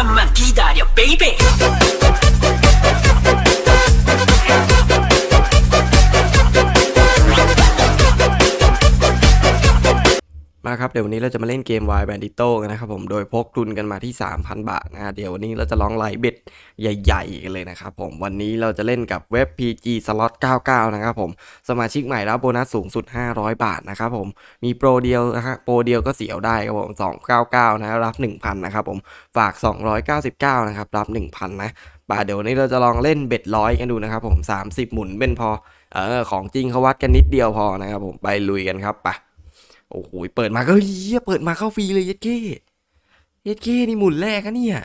잠깐만 기다려 베이베 มาครับเดี๋ยววันนี้เราจะมาเล่นเกม Y Bandito กันนะครับผมโดยพกทุนกันมาที่ 3,000 บาทนะฮะเดี๋ยววันนี้เราจะลองไล่เบ็ดใหญ่ๆกันเลยนะครับผมวันนี้เราจะเล่นกับเว็บ PG Slot 99 นะครับผมสมาชิกใหม่รับโบนัสสูงสุด 500 บาทนะครับผมมีโปรเดียวนะฮะโปรเดียวก็เสียวได้ครับผม 299 นะรับ 1,000 นะครับผมฝาก 299 นะครับรับ 1,000 นะป่าเดี๋ยววันนี้เราจะลองเล่นเบ็ดร้อยกันดูนะครับผม 30 หมุนเป็นพอเออของจริงเขาวัดกันนิดเดียวพอนะครับผมไปลุยกันครับไป โอ้โหเปิดมาก็เฮียเปิดมาเข้าฟรีเลยเย็ดเก้เย็ดเก้นี่หมุนแรกอะเนี่ย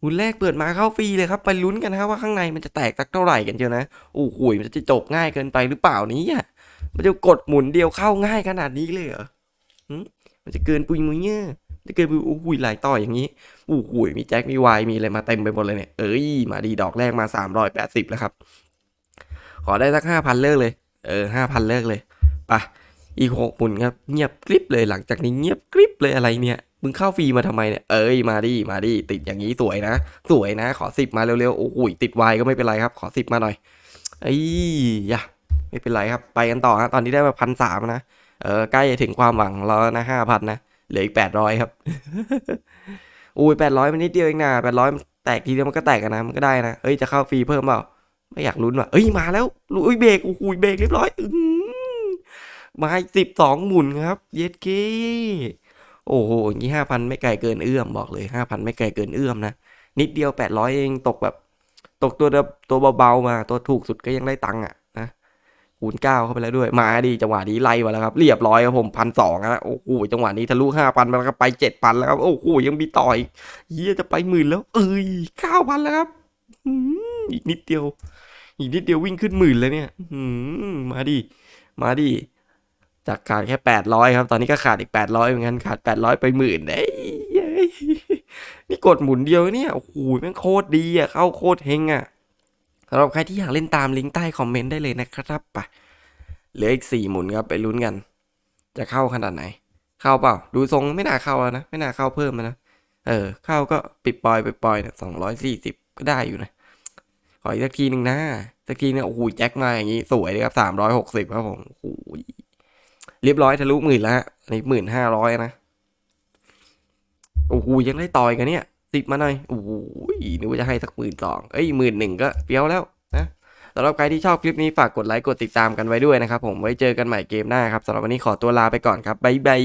หมุนแรกเปิดมาเข้าฟรีเลยครับ ไปลุ้นกันนะครับว่าข้างในมันจะแตกสักเท่าไหร่กันเชียวนะโอ้โหมันจะจบง่ายเกินไปหรือเปล่านี้อะมันจะกดหมุนเดียวเข้าง่ายขนาดนี้เลยเหรอหึมันจะเกินปุยมุยเนี่ยจะเกินปุยโอ้โหหลายต่ออย่างนี้โอ้โหมีแจ็ค มีวาย มีอะไรมาเต็มไปหมดเลยเนี่ย เอ้ย มาดีดอกแรกมาสามร้อยแปดสิบแล้วครับ ขอได้สักห้าพันเลิกเลย เออห้าพันเลิกเลย ไป อีกหกหมุนครับเงียบกริบเลยหลังจากนี้เงียบกริบเลยอะไรเนี่ยมึงเข้าฟรีมาทำไมเนี่ย เอ้ยมาดิมาดิติดอย่างนี้สวยนะ สวยนะ ขอสิบมาเร็วๆ โอ้โหติดวายก็ไม่เป็นไรครับ ขอสิบมาหน่อยไอ้ยะไม่เป็นไรครับ ไปกันต่อฮะตอนนี้ได้มาพันสามนะ เออใกล้จะถึงความหวังแล้วนะห้าพันนะ เหลืออีกแปดร้อยครับ อุ้ยแปดร้อยมันนิดเดียวเองนะแปดร้อยแตกทีเดียวมันก็แตกกันนะ มันก็ได้นะ เอ้ยจะเข้าฟรีเพิ่มเปล่า ไม่อยากลุ้นว่ะเอ้ยมาแล้วอุ้ยเบรกโอ้โหเบรกเรียบร้อยอื้อหือ มาสิบสองหมุนครับ เย็ดเก้โอ้โหอย่างนี้ห้าพันไม่ไกลเกินเอื้อมบอกเลยห้าพันไม่ไกลเกินเอื้อมนะ นิดเดียวแปดร้อยเองตกแบบ ตกตัวตัวเบาๆมาตัวถูกสุดก็ยังได้ตังค์อะนะคูณเก้าเข้าไปแล้วด้วย มาดีจังหวะนี้ไล่มาแล้วครับเรียบร้อยครับผมพันสองนะโอ้โหจังหวะนี้ทะลุห้าพันมาแล้วครับไปเจ็ดพันแล้วครับโอ้โหยังมีต่ออีกเฮียจะไปหมื่นแล้ว เอ้ยเก้าพันแล้วครับอีกนิดเดียว อีกนิดเดียววิ่งขึ้นหมื่นเลยเนี่ยมมาดิมาดิ จากขาดแค่แปดร้อยครับ ตอนนี้ก็ขาดอีกแปดร้อยเหมือนกันขาดแปดร้อยไปหมื่นเอ้ยนี่กดหมุนเดียวเนี่ยโอ้โหแม่งโคตรดีอะเข้าโคตรเฮงอะสำหรับใครที่อยากเล่นตามลิงก์ใต้คอมเมนต์ได้เลยนะครับไปเหลืออีกสี่หมุนครับไปลุ้นกัน จะเข้าขนาดไหน เข้าเปล่า ดูทรงไม่น่าเข้าแล้วนะ ไม่น่าเข้าเพิ่มนะเออ เข้าก็ปิดปล่อยไปปล่อยเนี่ยสองร้อยสี่สิบก็ได้อยู่นะ ขออีกสักทีหนึ่งนะ สักทีเนี่ยโอ้โหแจ็คมาอย่างนี้ สวยเลยครับสามร้อยหกสิบครับผมโอ้โห เรียบร้อยทะลุหมื่นแล้วอันนี้หมื่นห้าร้อยนะ โอ้โหยังได้ต่อยกันเนี่ยติดมาหน่อย โอ้โหนึกว่าจะให้สักหมื่นสองเอ้ยหมื่นหนึ่งก็เปี้ยวแล้วนะสำหรับใครที่ชอบคลิปนี้ฝากกดไลค์กดติดตามกันไว้ด้วยนะครับผมไว้เจอกันใหม่เกมหน้าครับสำหรับวันนี้ขอตัวลาไปก่อนครับบ๊ายบาย